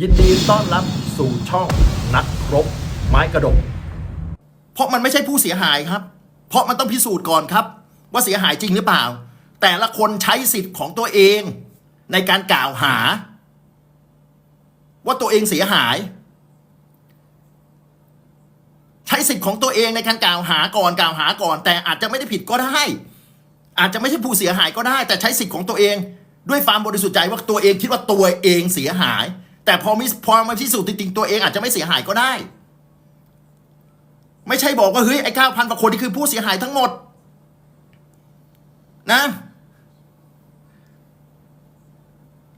ยินดีต้อนรับสู่ช่องนักรบไม้กระดก เพราะมันไม่ใช่ผู้เสียหายครับ เพราะมันต้องพิสูจน์ก่อนครับ ว่าเสียหายจริงหรือเปล่า แต่ละคนใช้สิทธิ์ของตัวเองในการกล่าวหา ว่าตัวเองเสียหาย ใช้สิทธิ์ของตัวเองในการกล่าวหาก่อนกล่าวหาก่อน แต่อาจจะไม่ได้ผิดก็ได้อาจจะไม่ใช่ผู้เสียหายก็ได้ แต่ใช้สิทธิ์ของตัวเอง ด้วยความบริสุทธิ์ใจว่าตัวเองคิดว่าตัวเองเสียหาย แต่พอมิพอมาพิสูจน์จริงๆตัวเองอาจจะไม่เสียหายก็ได้ ไม่ใช่บอกว่าเฮ้ยไอ้เก้าพันกว่าคนนี่คือผู้เสียหายทั้งหมด นะ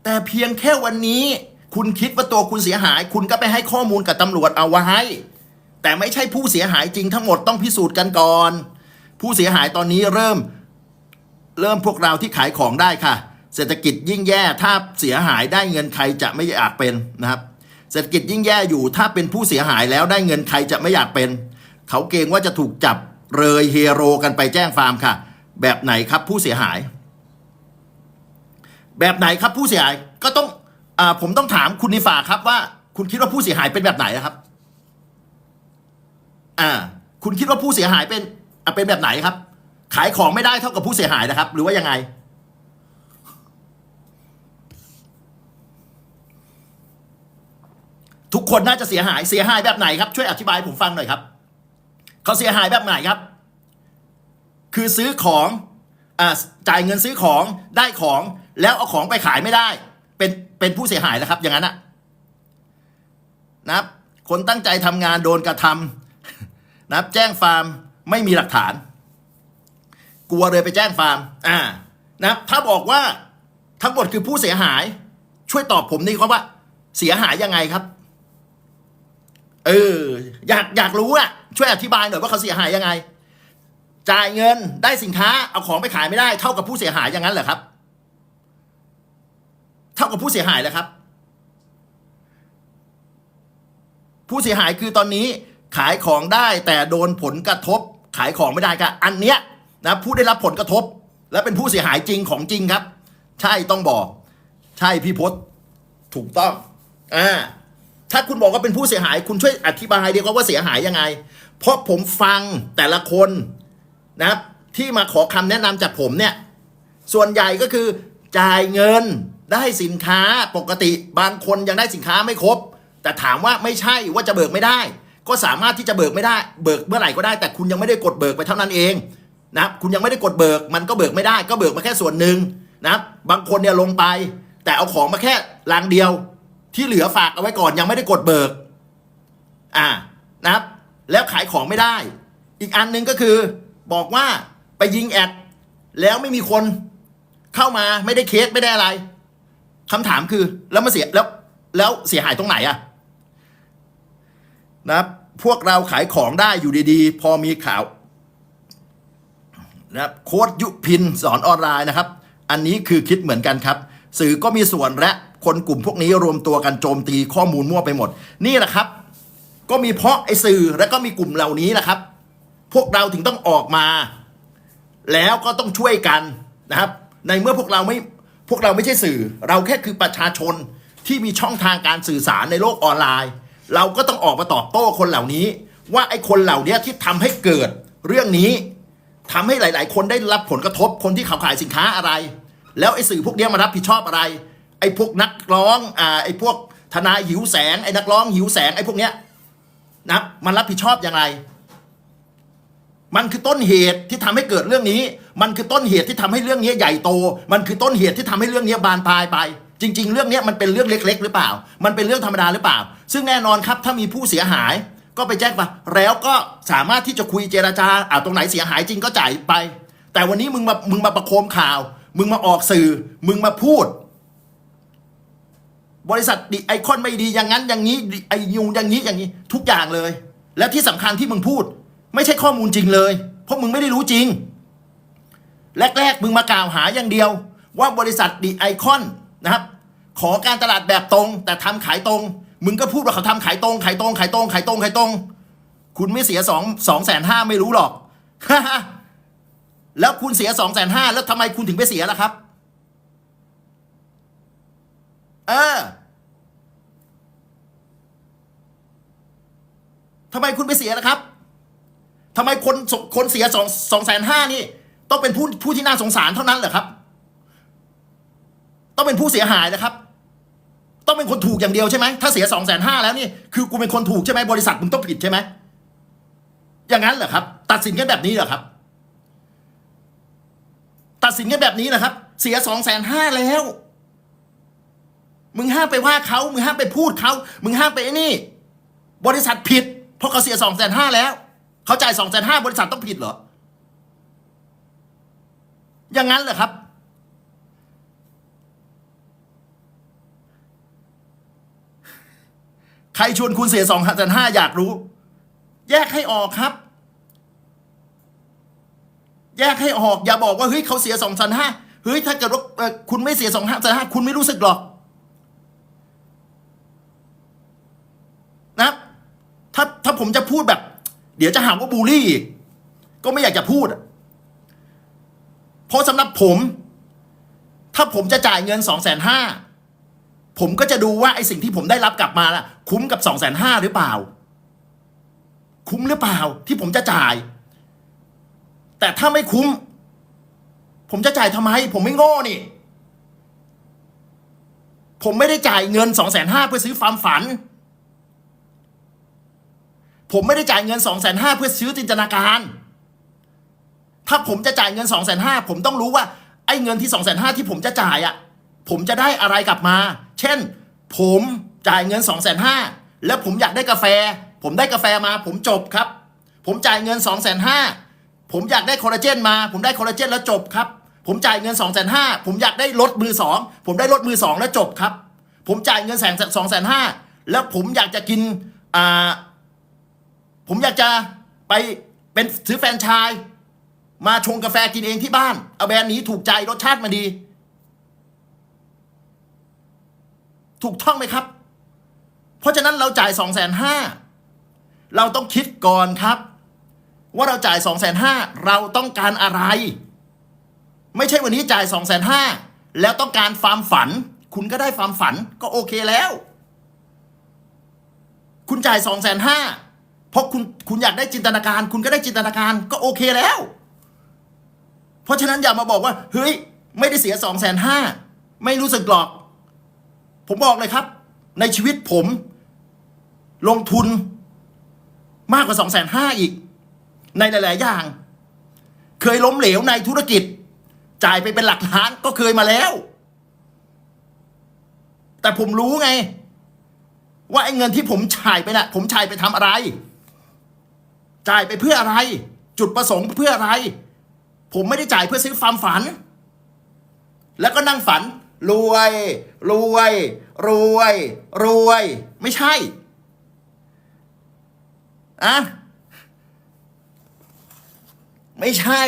แต่เพียงแค่วันนี้ คุณคิดว่าตัวคุณเสียหาย คุณก็ไปให้ข้อมูลกับตำรวจเอาไว้ แต่ไม่ใช่ผู้เสียหายจริงทั้งหมดต้องพิสูจน์กันก่อน ผู้เสียหายตอนนี้เริ่ม เริ่มพวกเราที่ขายของได้ค่ะ เศรษฐกิจยิ่งแย่ถ้าเสียหายได้เงินใครจะไม่อยากเป็นนะครับ เศรษฐกิจยิ่งแย่อยู่ถ้าเป็นผู้เสียหายแล้วได้เงินใครจะไม่อยากเป็น เขาเกรงว่าจะถูกจับเลยเฮโรกันไปแจ้งฟาร์มค่ะ แบบไหนครับผู้เสียหาย แบบไหนครับผู้เสียหายก็ต้องอาผมต้องถามคุณนิฟาครับว่า คุณคิดว่าผู้เสียหายเป็นแบบไหนนะครับ อ่า คุณคิดว่าผู้เสียหายเป็นอะเป็นแบบไหนครับ ขายของไม่ได้เท่ากับผู้เสียหายนะครับ หรือว่ายังไง ทุก คนน่าจะเสียหายเสียหายแบบไหนครับช่วยอธิบายผมฟังหน่อยครับเขาเสียหายแบบไหนครับ คือซื้อของอ่าจ่ายเงินซื้อของได้ของ แล้วเอาของไปขายไม่ได้ เป็นเป็นผู้เสียหายแล้วครับ อย่างนั้นอะนะครับคนตั้งใจทำงานโดนกระทำนะครับแจ้งฟาร์มไม่มีหลักฐาน กลัวเลยไปแจ้งฟาร์ม อ่า นะครับถ้าบอกว่าทั้งหมดคือผู้เสียหาย ช่วยตอบผมนี่ครับว่า เสียหายยังไงครับ เออ อยากอยากรู้อะช่วยอธิบายหน่อยว่าเขาเสียหายยังไง จ่ายเงินได้สินค้าเอาของไปขายไม่ได้ เท่ากับผู้เสียหายอย่างนั้นเหรอครับ เท่ากับผู้เสียหายแล้วครับ ผู้เสียหายคือตอนนี้ขายของได้แต่โดนผลกระทบ ขายของไม่ได้ครับอันเนี้ยนะผู้ได้รับผลกระทบ และเป็นผู้เสียหายจริงของจริงครับ ใช่ต้องบอก ใช่พี่พศถูกต้องอ่า ถ้าคุณบอกว่าเป็นผู้เสียหาย คุณช่วยอธิบายดีกว่าว่าเสียหายยังไง เพราะผมฟังแต่ละคนนะครับที่มาขอคำแนะนำจากผมเนี่ย ส่วนใหญ่ก็คือจ่ายเงินได้สินค้าปกติบางคนยังได้สินค้าไม่ครบ แต่ถามว่าไม่ใช่ว่าจะเบิกไม่ได้ ก็สามารถที่จะเบิกไม่ได้ เบิกเมื่อไหร่ก็ได้ แต่คุณยังไม่ได้กดเบิกไปเท่านั้นเองนะครับคุณยังไม่ได้กดเบิก มันก็เบิกไม่ได้ ก็เบิกมาแค่ส่วนหนึ่งนะครับบางคนเนี่ยลงไป แต่เอาของมาแค่ลังเดียว ที่เหลือฝากเอาไว้ก่อนยังไม่ได้กดเบิก อ่านะครับ แล้วขายของไม่ได้ อีกอันหนึ่งก็คือบอกว่าไปยิงแอด แล้วไม่มีคนเข้ามาไม่ได้เคสไม่ได้อะไรคำถามคือแล้วมาเสียแล้วแล้วเสียหายตรงไหนอะนะครับพวกเราขายของได้อยู่ดีๆ พอมีข่าวนะครับโค้ดยุพินสอนออนไลน์นะครับ อันนี้คือคิดเหมือนกันครับ สื่อก็มีส่วนและ คนกลุ่มพวกนี้รวมตัวกันโจมตีข้อมูลมั่วไปหมด นี่แหละครับ ก็มีเพราะไอ้สื่อและก็มีกลุ่มเหล่านี้แหละครับ พวกเราถึงต้องออกมา แล้วก็ต้องช่วยกันนะครับ ในเมื่อพวกเราไม่พวกเราไม่ใช่สื่อ เราแค่คือประชาชนที่มีช่องทางการสื่อสารในโลกออนไลน์ เราก็ต้องออกมาตอบโต้คนเหล่านี้ ว่าไอ้คนเหล่านี้ที่ทำให้เกิดเรื่องนี้ทำให้หลาย ๆ คนได้รับผลกระทบคนที่เขาขายสินค้าอะไร แล้วไอ้สื่อพวกนี้มารับผิดชอบอะไร อ้พวกนักร้องอ่าไอ้พวกทนายหิวแสงไอ้นักร้องหิวแสงไอ้พวกเนี้ยนะมันรับผิดชอบอย่างไร มันคือต้นเหตุที่ทำให้เกิดเรื่องนี้ มันคือต้นเหตุที่ทำให้เรื่องนี้ใหญ่โต มันคือต้นเหตุที่ทำให้เรื่องนี้บานปลายไป จริง ๆ เรื่องนี้มันเป็นเรื่องเล็ก ๆ หรือเปล่า มันเป็นเรื่องธรรมดาหรือเปล่า ซึ่งแน่นอนครับถ้ามีผู้เสียหาย ก็ไปแจ้งไปแล้วก็สามารถที่จะคุยเจราจาอ่าตรงไหนเสียหายจริงก็จ่ายไป แต่วันนี้มึงมามึงมาประโคมข่าว มึงมาออกสื่อ มึงมาพูด บริษัทดิไอคอนไม่ดีอย่างนั้นอย่างนี้ไอยุงอย่างนี้อย่างนี้ทุกอย่างเลย และที่สำคัญที่มึงพูด ไม่ใช่ข้อมูลจริงเลย เพราะมึงไม่ได้รู้จริง แรก ๆ มึงมากล่าวหาอย่างเดียว ว่าบริษัทดิไอคอนนะครับ ขอการตลาดแบบตรง แต่ทำขายตรง มึงก็พูดว่าเขาทำขายตรงขายตรงขายตรงขายตรงขายตรง คุณไม่เสียสองสองแสนห้าไม่รู้หรอกแล้วคุณเสียสองแสนห้าแล้วทำไมคุณถึงไปเสียล่ะครับ เออ ทำไมคุณไปเสียนะครับทำไมคนคนเสียสองสองแสนห้านี่ ต้องเป็นผู้ผู้ที่น่าสงสารเท่านั้นเหรอครับ ต้องเป็นผู้เสียหายนะครับ ต้องเป็นคนถูกอย่างเดียวใช่ไหมถ้าเสียสองแสนห้าแล้วนี่คือกูเป็นคนถูกใช่ไหมบริษัทมึงต้องผิดใช่ไหมอย่างนั้นเหรอครับ ตัดสินกันแบบนี้เหรอครับ ตัดสินกันแบบนี้นะครับ เสียสองแสนห้าแล้วมึงห้ามไปว่าเขา มึงห้ามไปพูดเขา มึงห้ามไปไอ้นี่ บริษัทผิด ราะเขาเสียสองแสนห้าแล้ว เขาจ่ายสองแสนห้าบริษัทต้องผิดเหรอ อย่างนั้นเหรอครับ ใครชวนคุณเสียสองแสนห้าอยากรู้ แยกให้ออกครับ แยกให้ออก อย่าบอกว่าเฮ้ยเขาเสียสองแสนห้าเฮ้ยถ้าเกิดว่าคุณไม่เสียสองแสนห้าคุณไม่รู้สึกหรอก นะถ้าถ้า ผมจะพูดแบบ เดี๋ยวจะหาว่าบูลลี่ ก็ไม่อยากจะพูด เพราะสำหรับผม ถ้าผมจะจ่ายเงินสองแสนห้าผมก็จะดูว่าไอ้สิ่งที่ผมได้รับกลับมาล่ะ คุ้มกับสองแสนห้าหรือเปล่า คุ้มหรือเปล่า ที่ผมจะจ่าย แต่ถ้าไม่คุ้ม ผมจะจ่ายทำไม ผมไม่โง่นี่ ผมไม่ได้จ่ายเงินสองแสนห้าเพื่อซื้อความฝัน ผมไม่ได้จ่ายเงินสองแสนห้าเพื่อซื้อจินตนาการ ถ้าผมจะจ่ายเงินสองแสนห้าผมต้องรู้ว่าไอ้เงินที่สองแสนห้าที่ผมจะจ่ายอะ่ะผมจะได้อะไรกลับมา เช่น ผมจ่ายเงินสองแสนห้าแล้วผมอยากได้กาแฟ ผมได้กาแฟมา ผมจบครับ ผมจ่ายเงินสองแสนห้าผมอยากได้คอลลาเจนมา ผมได้คอลลาเจนแล้วจบครับ ผมจ่ายเงินสองแสนห้าผมอยากได้รถมือสองผมได้รถมือสองแล้วจบครับ ผมจ่ายเงินแสนสองแสนห้าแล้วผมอยากจะกินอ่า ผมอยากจะไปเป็นซื้อแฟนชายมาชงกาแฟกินเองที่บ้าน เอาแบรนด์นี้ถูกใจรสชาติมาดี ถูกต้องไหมครับ เพราะฉะนั้นเราจ่ายสองแสนห้าเราต้องคิดก่อนครับ ว่าเราจ่ายสองแสนห้าเราต้องการอะไร ไม่ใช่วันนี้จ่ายสองแสนห้าแล้วต้องการความฝัน คุณก็ได้ความฝันก็โอเคแล้ว คุณจ่ายสองแสนห้า เพราะคุณคุณอยากได้จินตนาการ คุณก็ได้จินตนาการก็โอเคแล้ว เพราะฉะนั้นอย่ามาบอกว่า เฮ้ย ไม่ได้เสียสองแสนห้าไม่รู้สึกหรอก ผมบอกเลยครับ ในชีวิตผม ลงทุนมากกว่าสองแสนห้าอีก ในหลาย ๆ อย่าง เคยล้มเหลวในธุรกิจ จ่ายไปเป็นหลักล้านก็เคยมาแล้ว แต่ผมรู้ไงว่าไอ้เงินที่ผมจ่ายไปน่ะ ผมจ่ายไปทำอะไร จ่ายไปเพื่ออะไร จุดประสงค์เพื่ออะไร ผมไม่ได้จ่ายเพื่อซื้อความฝัน แล้วก็นั่งฝัน รวย รวย รวย รวย ไม่ใช่อะไม่ใช่